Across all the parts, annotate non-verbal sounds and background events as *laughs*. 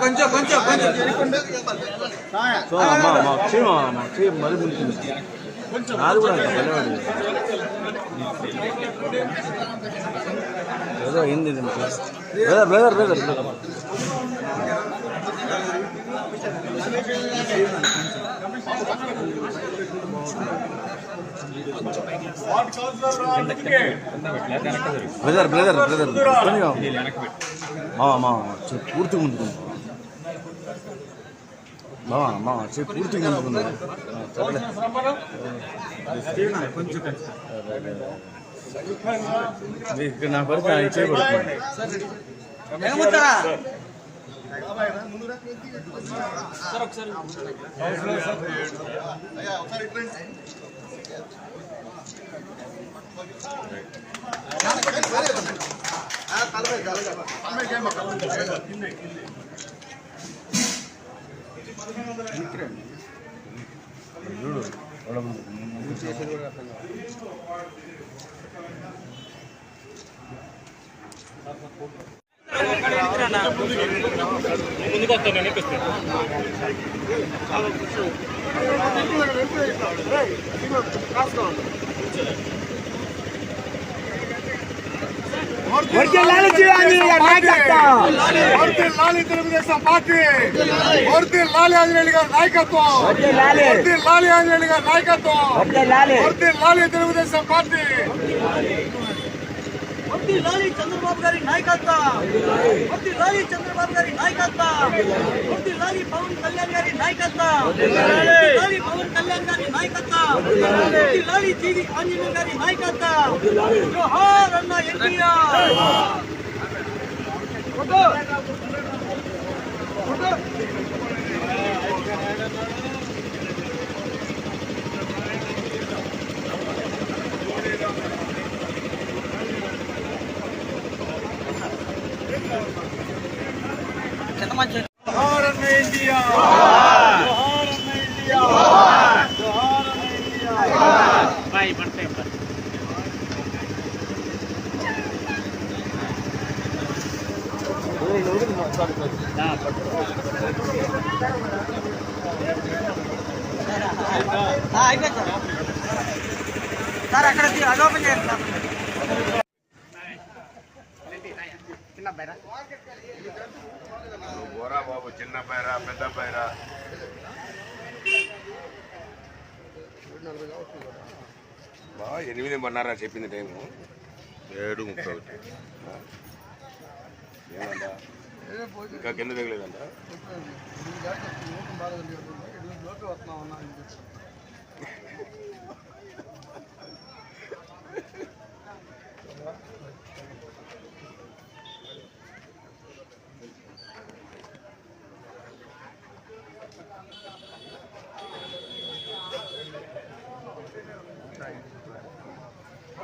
కొంచెం కొంచెం కొంచెం సో అమ్మా మా చేయి మా మా చేయి మరి ముందుకుంది నాది కూడా అంత పిల్లవాడి ఏదో అయింది ఇది brother brother brother brother brother brother brother మా మా చె పూర్తిగా ముందుకుంది మా మా చె పూర్తిగా ముందుకుంది సరేలే మీకు ఇక్కడ నా పరిస్థితి చేయబడుతుంది ఏమవుతారా చూడు వాళ్ళ ముందు. లాలి తెలుగుదేశం పార్టీ. వర్తి లాలి ఆంజనేయులు గారి నాయకత్వం. వర్తి లాలి. ఆంజనేయులు గారి నాయకత్వం. వర్తి లాలి తెలుగుదేశం పార్టీ. లాలి చంద్రబాబు గారి నాయకత్వ. వడ్డీ లాలి చంద్రబాబు గారి నాయకత్వ. వడ్డీ లాలి పవన్ కళ్యాణ్ గారి నాయకత్వ. లాలి పవన్ కళ్యాణ్ గారి నాయకత్వ. వడ్డీ లాలి జీవి ఆంజనేయ గారి నాయకత్వ. జోహార్ అన్న ఎన్టీఆర్. జోహార్ అన్న ఇండియా జోహార్ అన్న ఇండియా జోహార్ అన్న ఇండియా అయిపోయింది సార్ సార్ అక్కడ తీ- అది ఓపెన్ చేయండి సార్ ఓరా బాబు చిన్న పైరా పెద్ద పైరా బా ఎనిమిది మన్నారా చెప్పింది టైము. ఏడు ముప్పై ఒకటి. ఏమంట? ఇంకా కింద దిగలేదంట *laughs*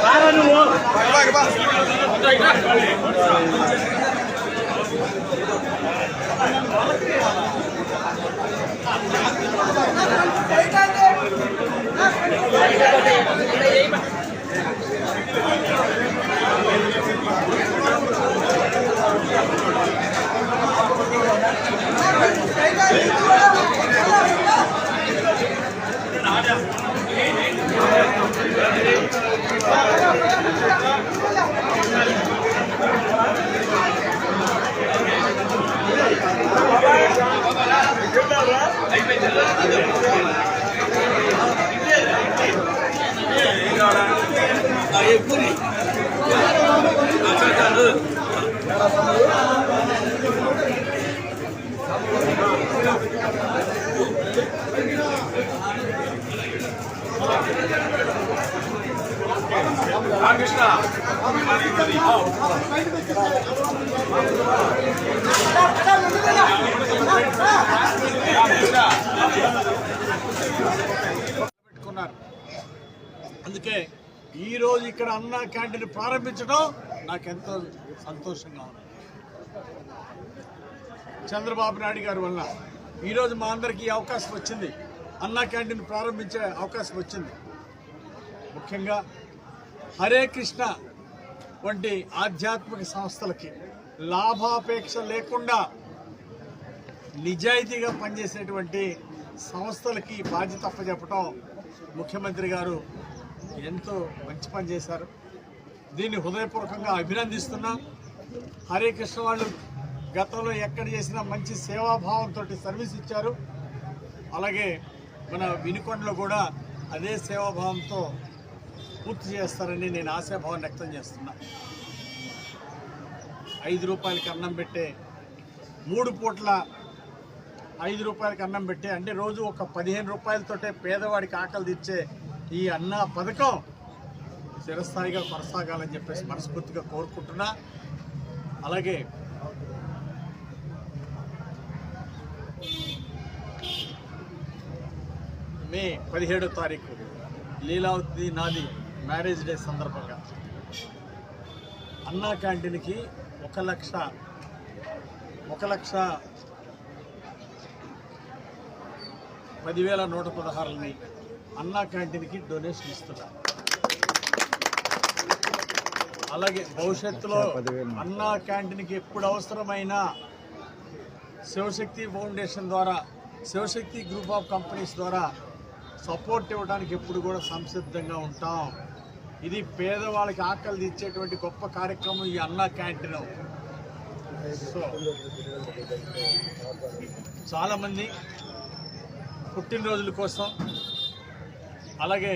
Para no outro. Vai, vai, vai. Ay, పెట్టుకున్నారు. అందుకే ఈ రోజు ఇక్కడ అన్న క్యాంటీన్ ప్రారంభించడం నాకెంతో సంతోషంగా ఉంది. చంద్రబాబు నాయుడు గారి వల్ల ఈరోజు మా అందరికీ ఈ అవకాశం వచ్చింది. అన్నా క్యాంటీన్ ప్రారంభించే అవకాశం వచ్చింది. ముఖ్యంగా హరే కృష్ణ వంటి ఆధ్యాత్మిక సంస్థలకి లాభాపేక్ష లేకుండా నిజాయితీగా పనిచేసేటువంటి సంస్థలకి బాధ్యత అప్పచెప్పడం ముఖ్యమంత్రి గారు ఎంతో మంచి పని చేశారు. దీన్ని హృదయపూర్వకంగా అభినందిస్తున్నాం. హరే కృష్ణ వాళ్ళు గతంలో ఎక్కడ చేసినా మంచి సేవాభావంతో సర్వీస్ ఇచ్చారు. అలాగే మన వినుకొండలో కూడా అదే సేవాభావంతో పూర్తి చేస్తారని నేను ఆశాభావం వ్యక్తం చేస్తున్నా. ఐదు రూపాయలకి అన్నం పెట్టే మూడు పూట్ల ఐదు రూపాయలకి అన్నం పెట్టే అంటే రోజు ఒక పదిహేను రూపాయలతోటే పేదవాడికి ఆకలి తెచ్చే ఈ అన్న పథకం చిరస్థాయిగా కొనసాగాలని చెప్పేసి మనస్ఫూర్తిగా కోరుకుంటున్నా. అలాగే మే పదిహేడో తారీఖు లీలావతి నాది మ్యారేజ్ డే సందర్భంగా అన్నా క్యాంటీన్కి ఒక లక్ష ఒక లక్ష పదివేల నూట పదహారులని అన్నా క్యాంటీన్కి డొనేషన్ ఇస్తున్నారు అలాగే భవిష్యత్తులో అన్నా క్యాంటీన్కి ఎప్పుడు అవసరమైనా శివశక్తి ఫౌండేషన్ ద్వారా శివశక్తి గ్రూప్ ఆఫ్ కంపెనీస్ ద్వారా సపోర్ట్ ఇవ్వడానికి ఎప్పుడు కూడా సంసిద్ధంగా ఉంటాం. ఇది పేదవాళ్ళకి ఆకలి ఇచ్చేటువంటి గొప్ప కార్యక్రమం ఈ అన్నా క్యాంటీన్. సో చాలామంది పుట్టినరోజుల కోసం అలాగే